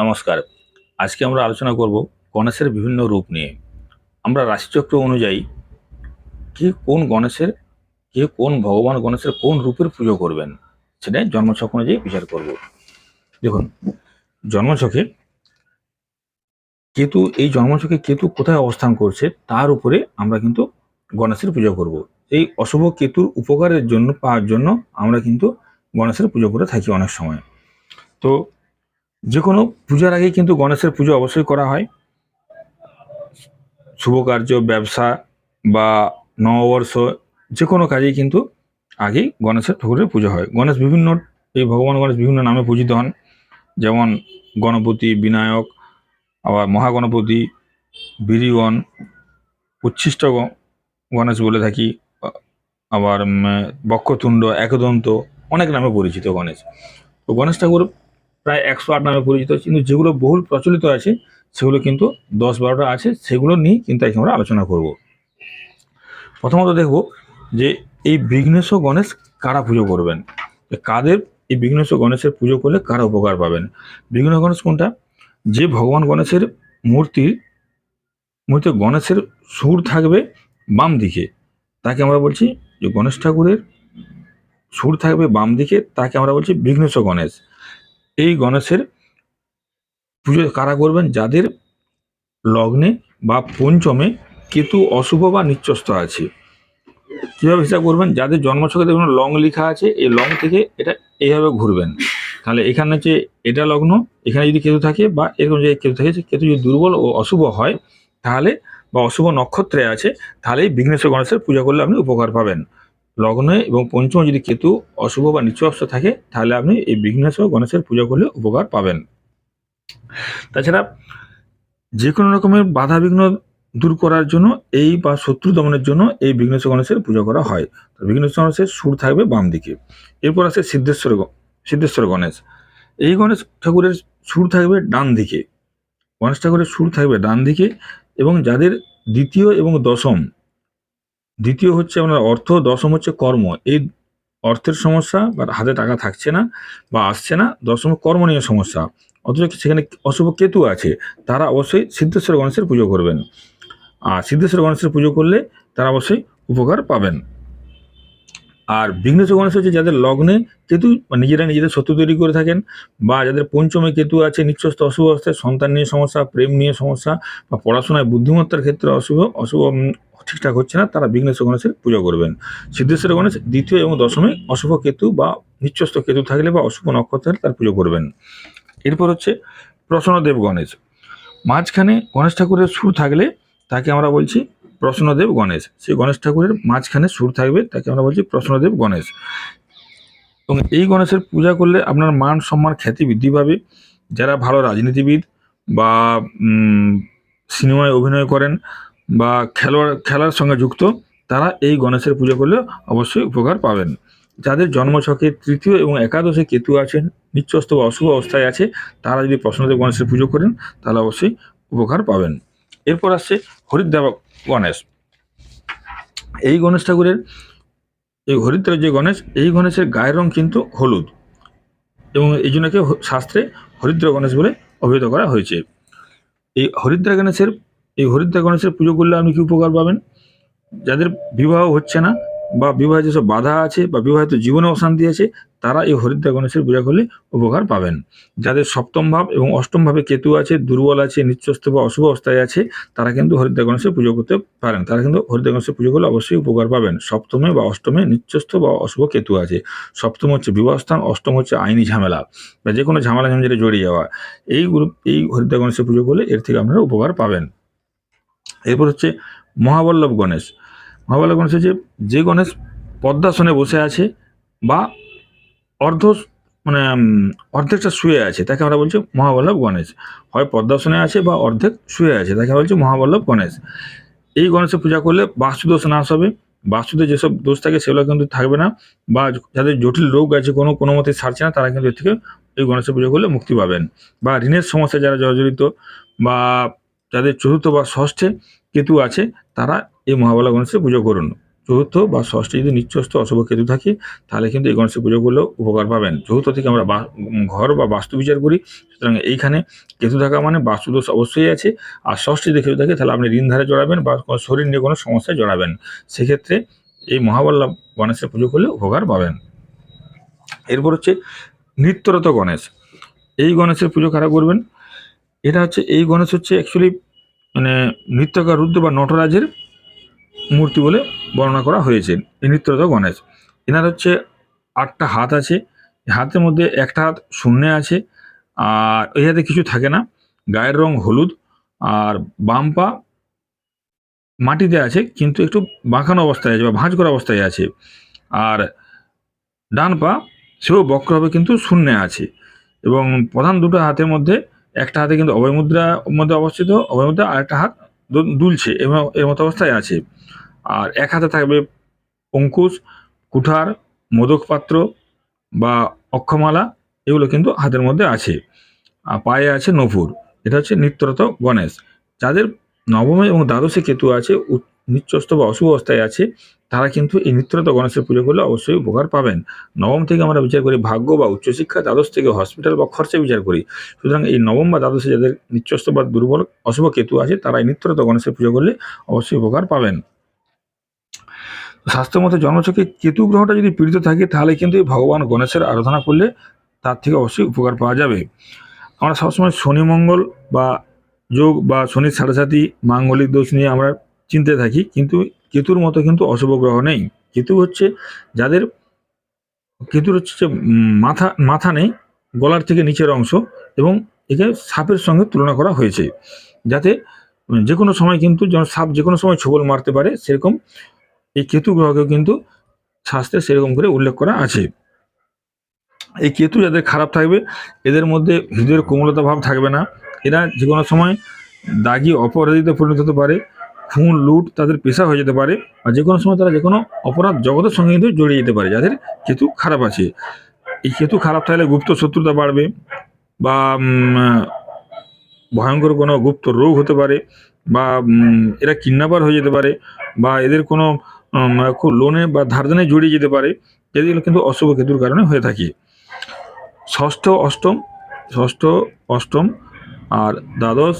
নমস্কার। আজকে আমরা আলোচনা করব গণেশের বিভিন্ন রূপ নিয়ে। আমরা রাশিচক্র অনুযায়ী কে কোন গণেশের, কে কোন ভগবান গণেশের কোন রূপের পুজো করবেন, সেটাই জন্মছক অনুযায়ী বিচার করব। দেখুন, জন্মছকে কেতু, এই জন্মছকে কেতু কোথায় অবস্থান করছে, তার উপরে আমরা কিন্তু গণেশের পুজো করব। এই অশুভ কেতুর উপকারের জন্য, পাওয়ার জন্য আমরা কিন্তু গণেশের পুজো করে থাকি অনেক সময়। তো যে কোনো পূজার আগে কিন্তু গণেশের পুজো অবশ্যই করা হয়। শুভ কার্য, ব্যবসা বা নববর্ষ যে কোনো কাজেই কিন্তু আগেই গণেশের ঠাকুরের পুজো হয়। গণেশ বিভিন্ন, এই ভগবান গণেশ বিভিন্ন নামে পূজিত হন। যেমন গণপতি, বিনায়ক, আবার মহাগণপতি, বীরিগণ, উচ্ছিষ্ট গণেশ বলে থাকি। আবার বক্ষতুণ্ড, একদন্ত অনেক নামে পরিচিত গণেশ। তো গণেশ ঠাকুর প্রায় একশো আট নামে পরিচিত, কিন্তু যেগুলো বহুল প্রচলিত আছে, সেগুলো কিন্তু দশ বারোটা আছে, সেগুলো নিয়ে কিন্তু আজকে আমরা আলোচনা করব। প্রথমত দেখব যে এই বিঘ্নেশ গণেশ কারা পুজো করবেন? কাদের এই বিঘ্নেশ গণেশের পুজো করলে কারা উপকার পাবেন? বিঘ্ন গণেশ কোনটা? যে ভগবান গণেশের মূর্তির মূর্তি গণেশের সুর থাকবে বাম দিকে, তাকে আমরা বলছি যে গণেশ ঠাকুরের সুর থাকবে বাম দিকে, তাকে আমরা বলছি বিঘ্নেশ গণেশ। এই গণেশের পুজো কারা করবেন? যাদের লগ্নে বা পঞ্চমে কেতু অশুভ বা নিচ্চস্ত আছে। কীভাবে হিসাব করবেন? যাদের জন্মছকে দেখুন, লং লেখা আছে, এই লং থেকে এটা এইভাবে ঘুরবেন। তাহলে এখানে হচ্ছে এটা লগ্ন, এখানে যদি কেতু থাকে বা এরকম জায়গায় কেতু থাকে, কেতু যদি দুর্বল ও অশুভ হয়, তাহলে বা অশুভ নক্ষত্রে আছে, তাহলে বিঘ্নেশ্বর গণেশের পূজা করলে আপনি উপকার পাবেন। লগ্নে এবং পঞ্চমে যদি কেতু অশুভ বা নিচস্ত থাকে, তাহলে আপনি এই বিঘ্নেশ্বর গণেশের পূজা করলে উপকার পাবেন। তাছাড়া যে কোনো রকমের বাধা বিঘ্ন দূর করার জন্য এই বা শত্রু দমনের জন্য এই বিঘ্নেশ্বর গণেশের পুজো করা হয়। তো বিঘ্নেশ্বর গণেশের সুর থাকবে বাম দিকে। এরপর আছে সিদ্ধেশ্বর সিদ্ধেশ্বর গণেশ। এই গণেশ ঠাকুরের সুর থাকবে ডান দিকে। গণেশ ঠাকুরের সুর থাকবে ডান দিকে এবং যাদের দ্বিতীয় এবং দশম দ্বিতীয় হচ্ছে আপনার অর্থ, দশম হচ্ছে কর্ম। এই অর্থের সমস্যা বা হাতে টাকা থাকছে না বা আসছে না, দশম কর্ম নিয়ে সমস্যা। অথচ সেখানে অশুভ কেতু আছে, তারা অবশ্যই সিদ্ধেশ্বর গণেশের পুজো করবেন। আর সিদ্ধেশ্বর গণেশের পুজো করলে তারা অবশ্যই উপকার পাবেন। আর বিঘ্নেশ্বর গণেশ হচ্ছে যাদের লগ্নে কেতু বা নিজেরা নিজেদের শত্রু তৈরি করে থাকেন বা যাদের পঞ্চমে কেতু আছে নিঃস্বস্ত অশুভ অবস্থায়, সন্তান নিয়ে সমস্যা, প্রেম নিয়ে সমস্যা বা পড়াশোনায় বুদ্ধিমত্তার ক্ষেত্রে অশুভ অশুভ ঠিকঠাক হচ্ছে না, তারা বিঘ্নেশ্বর গণেশের পুজো করবেন। সিদ্ধেশ্বর গণেশ দ্বিতীয় এবং দশমে অশুভ কেতু বা নিঃস্বস্ত কেতু থাকলে বা অশুভ নক্ষত্র তার পুজো করবেন। এরপর হচ্ছে প্রসন্নদেব গণেশ। মাঝখানে গণেশ ঠাকুরের সুর থাকলে তাকে আমরা বলছি প্রসন্নদেব গণেশ। সেই গণেশ ঠাকুরের মাঝখানে সুর থাকবে, তাকে আমরা বলছি প্রসন্নদেব গণেশ। এবং এই গণেশের পূজা করলে আপনার মান সম্মান খ্যাতি বৃদ্ধি পাবে। যারা ভালো রাজনীতিবিদ বা সিনেমায় অভিনয় করেন বা খেলোয়াড়, খেলার সঙ্গে যুক্ত, তারা এই গণেশের পুজো করলে অবশ্যই উপকার পাবেন। যাদের জন্মছকে তৃতীয় এবং একাদশে কেতু আছেন নিচ্ছস্ত বা অশুভ অবস্থায় আছে, তারা যদি প্রশ্নদেব গণেশের পুজো করেন, তাহলে অবশ্যই উপকার পাবেন। এরপর আসছে হরিদ্রা গণেশ। এই গণেশ ঠাকুরের এই হরিদ্রার যে গণেশ, এই গণেশের গায়ের রং কিন্তু হলুদ। এবং এই জন্যকে শাস্ত্রে হরিদ্র গণেশ বলে অভিহিত করা হয়েছে। এই হরিদ্রা গণেশের, এই হরিদ্রা গণেশের পুজো করলে আপনি কি উপকার পাবেন? যাদের বিবাহ হচ্ছে না বা বিবাহে যেসব বাধা আছে বা বিবাহিত জীবনে অশান্তি আছে তারা এই হরিদ্রা গণেশের পূজা করলে উপকার পাবেন। যাদের সপ্তম ভাব এবং অষ্টম ভাবে কেতু আছে, দুর্বল আছে নিচ্ছস্ত বা অশুভ অবস্থায় আছে, তারা কিন্তু হরিদ্রা গণেশের পুজো করতে পারেন। তারা কিন্তু হরিদ্রা গণেশের পুজো করলে অবশ্যই উপকার পাবেন। সপ্তমে বা অষ্টমে নিচ্ছস্ত বা অশুভ কেতু আছে। সপ্তম হচ্ছে বিবাহস্থান অষ্টম হচ্ছে আইনি ঝামেলা বা যে কোনো ঝামেলা ঝামেলা জড়িয়ে যাওয়া, এই গ্রুপ, এই হরিদ্রা গণেশের পুজো করলে এর থেকে আপনারা উপকার পাবেন। এরপর হচ্ছে মহাবল্লভ গণেশ। মহাবল্লভ গণেশ হচ্ছে যে গণেশ পদ্মাসনে বসে আছে বা অর্ধ মানে অর্ধেকটা শুয়ে আছে, তাকে আমরা বলছি মহাবল্লভ গণেশ। হয় পদ্মাসনে আছে বা অর্ধেক শুয়ে আছে, তাকে আমরা বলছি মহাবল্লভ গণেশ। এই গণেশের পূজা করলে বাস্তুদোষ নাশ হবে। বাস্তুতে যেসব দোষ থাকে সেগুলো কিন্তু থাকবে না বা যাদের জটিল রোগ আছে কোনো কোনো মতে সারছে না, তারা কিন্তু এর থেকে এই গণেশের পুজো করলে মুক্তি পাবেন। বা ঋণের সমস্যা যারা জর্জরিত বা যাদের চতুর্থ বা ষষ্ঠে কেতু আছে, তারা এই মহাবলা গণেশের পুজো করুন। চতুর্থ বা ষষ্ঠে যদি নিচ্ছস্ত অশুভ কেতু থাকে, তাহলে কিন্তু এই গণেশের পুজো করলেও উপকার পাবেন। চতুর্থ থেকে আমরা ঘর বা বাস্তু বিচার করি। সুতরাং এইখানে কেতু থাকা মানে বাস্তুদোষ অবশ্যই আছে। আর ষষ্ঠী যদি কেতু থাকে, তাহলে আপনি ঋণ ধারে জড়াবেন বা কোনো শরীর নিয়ে কোনো সমস্যায় জড়াবেন। সেক্ষেত্রে এই মহাবল্লভ গণেশের পুজো করলে উপকার পাবেন। এরপর হচ্ছে নিত্যরত গণেশ। এই গণেশের পুজো কারা করবেন? এটা হচ্ছে, এই গণেশ হচ্ছে অ্যাকচুয়ালি মানে নৃত্যকার রুদ্র বা নটরাজের মূর্তি বলে বর্ণনা করা হয়েছে। নৃত্যরত গণেশ। এনার হচ্ছে আটটা হাত আছে। হাতের মধ্যে একটা হাত শূন্যে আছে। আর এই হাতে কিছু থাকে না। গায়ের রং হলুদ। আর বাম পা মাটিতে আছে, কিন্তু একটু বাঁকানো অবস্থায় আছে বা ভাঁজ করা অবস্থায় আছে। আর ডান পা সেও বক্র হবে, কিন্তু শূন্যে আছে। এবং প্রধান দুটো হাতের মধ্যে, একটা হাতে কিন্তু অভয় মুদ্রার মধ্যে অবস্থিত অভয় মুদ্রা আর একটা হাত দুলছে এ মতো অবস্থায় আছে। আর এক হাতে থাকবে অঙ্কুশ কুঠার, মোদক পাত্র বা অক্ষমালা, এগুলো কিন্তু হাতের মধ্যে আছে। আর পায়ে আছে নফুর এটা হচ্ছে নিত্যরত গণেশ। যাদের নবমে এবং দ্বাদশে কেতু আছে নিচ্চস্ত বা অশুভ অবস্থায় আছে, তারা কিন্তু এই নিত্যরত গণেশের পুজো করলে অবশ্যই উপকার পাবেন। নবম থেকে আমরা বিচার করি ভাগ্য বা উচ্চশিক্ষা, দ্বাদশ থেকে হসপিটাল বা খরচে বিচার করি। সুতরাং এই নবম বা দ্বাদশে যাদের নিচ্চস্ত বা দুর্বল অশুভ কেতু আছে, তারা এই নিত্যরত গণেশের পুজো করলে অবশ্যই উপকার পাবেন। শাস্ত্রের মতে কেতু গ্রহটা যদি পীড়িত থাকে, তাহলে কিন্তু ভগবান গণেশের আরাধনা করলে তার থেকে অবশ্যই উপকার পাওয়া যাবে। আমরা সবসময় শনি মঙ্গল বা যোগ বা শনির সাড়ে সাথী মাঙ্গলিক দোষ নিয়ে আমরা চিনতে থাকি, কিন্তু কেতুর মতো কিন্তু অশুভ গ্রহ নেই। কেতু হচ্ছে যাদের, কেতুর হচ্ছে মাথা মাথা নেই, গলার থেকে নিচের অংশ এবং একে সাপের সঙ্গে তুলনা করা হয়েছে। যাতে যে কোনো সময় কিন্তু যেমন সাপ যে কোনো সময় ছোবল মারতে পারে, সেরকম এই কেতু গ্রহকেও কিন্তু শাস্ত্রে সেরকম করে উল্লেখ করা আছে। এই কেতু যাদের খারাপ থাকবে, এদের মধ্যে হৃদয়ের কোমলতা ভাব থাকবে না। এরা যে কোনো সময় দাগি অপরাধীতে পরিণত হতে পারে খুন, লুট তাদের পেশা হয়ে যেতে পারে আর যে কোনো সময় তারা যে কোনো অপরাধ জগতের সঙ্গে কিন্তু জড়িয়ে যেতে পারে, যাদের কেতু খারাপ আছে। এই কেতু খারাপ থাকলে গুপ্ত শত্রুতা বাড়বে বা ভয়ঙ্কর কোনো গুপ্ত রোগ হতে পারে বা এরা কিডন্যাপার হয়ে যেতে পারে বা এদের কোনো খুব লোনে বা ধারদানে জড়িয়ে যেতে পারে এগুলো কিন্তু অশুভ কেতুর কারণে হয়ে থাকে। ষষ্ঠ, অষ্টম ষষ্ঠ, অষ্টম আর দ্বাদশ,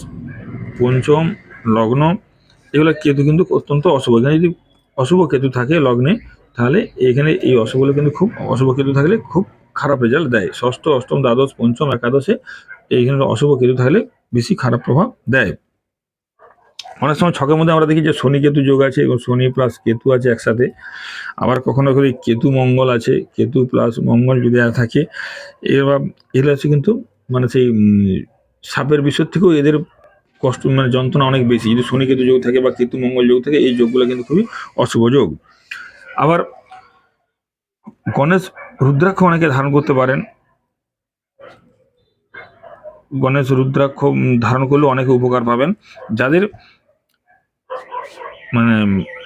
পঞ্চম, লগ্ন এগুলো কেতু কিন্তু অত্যন্ত অশুভ। এখানে যদি অশুভ কেতু থাকে লগ্নে, তাহলে এখানে এই অশুভগুলো কিন্তু খুব অশুভ কেতু থাকলে খুব খারাপ রেজাল্ট দেয়। ষষ্ঠ, অষ্টম, দ্বাদশ, পঞ্চম, একাদশে এইখানে অশুভ কেতু থাকলে বেশি খারাপ প্রভাব দেয়। অনেক সময় ছকের মধ্যে আমরা দেখি যে শনি কেতু যোগ আছে এবং শনি প্লাস কেতু আছে একসাথে। আবার কখনো কখনো কেতু মঙ্গল আছে, কেতু প্লাস মঙ্গল যদি থাকে এবার এগুলো হচ্ছে কিন্তু মানে সেই সাপের বিষয় থেকেও এদের কষ্ট মানে যন্ত্রণা অনেক বেশি। যদি শনি কেতু যোগ থাকে বা কেতু মঙ্গল যোগ থাকে এই যোগগুলো কিন্তু খুবই অশুভ যোগ। আবার গণেশ রুদ্রাক্ষ অনেকে ধারণ করতে পারেন। গণেশ রুদ্রাক্ষ ধারণ করলে অনেকে উপকার পাবেন। যাদের মানে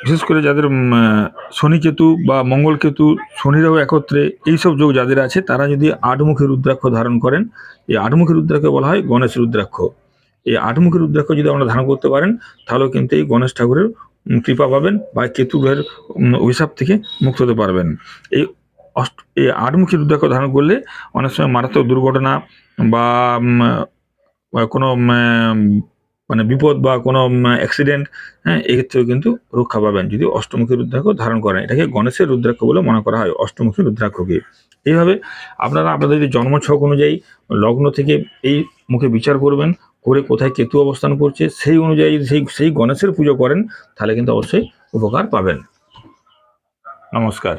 বিশেষ করে যাদের উম, আহ, শনি কেতু বা মঙ্গল কেতু শনিরাও একত্রে এইসব যোগ যাদের আছে তারা যদি আটমুখী রুদ্রাক্ষ ধারণ করেন এই আটমুখী রুদ্রাক্ষ বলা হয় গণেশ রুদ্রাক্ষ। এই আটমুখী রুদ্রাক্ষ যদি আমরা ধারণ করতে পারেন তাহলেও কিন্তু এই গণেশ ঠাকুরের কৃপা পাবেন বা কেতু গ্রহের অভিশাপ থেকে মুক্ত হতে পারবেন। এই অষ্ট, এই আটমুখী রুদ্রাক্ষ ধারণ করলে অনেক সময় মারাত্মক দুর্ঘটনা বা কোনো মানে বিপদ বা কোনো অ্যাক্সিডেন্ট হ্যাঁ এক্ষেত্রেও কিন্তু রক্ষা পাবেন যদি অষ্টমুখী রুদ্রাক্ষ ধারণ করেন। এটাকে গণেশের রুদ্রাক্ষ বলে মনে করা হয় অষ্টমুখী রুদ্রাক্ষকে। এইভাবে আপনারা আপনাদের যদি জন্মছক অনুযায়ী লগ্ন থেকে এই মুখে বিচার করবেন করে কোথায় কেতু অবস্থান করছে, সেই অনুযায়ী সেই সেই গণেশের পুজো করেন, তাহলে কিন্তু অবশ্যই উপকার পাবেন। নমস্কার।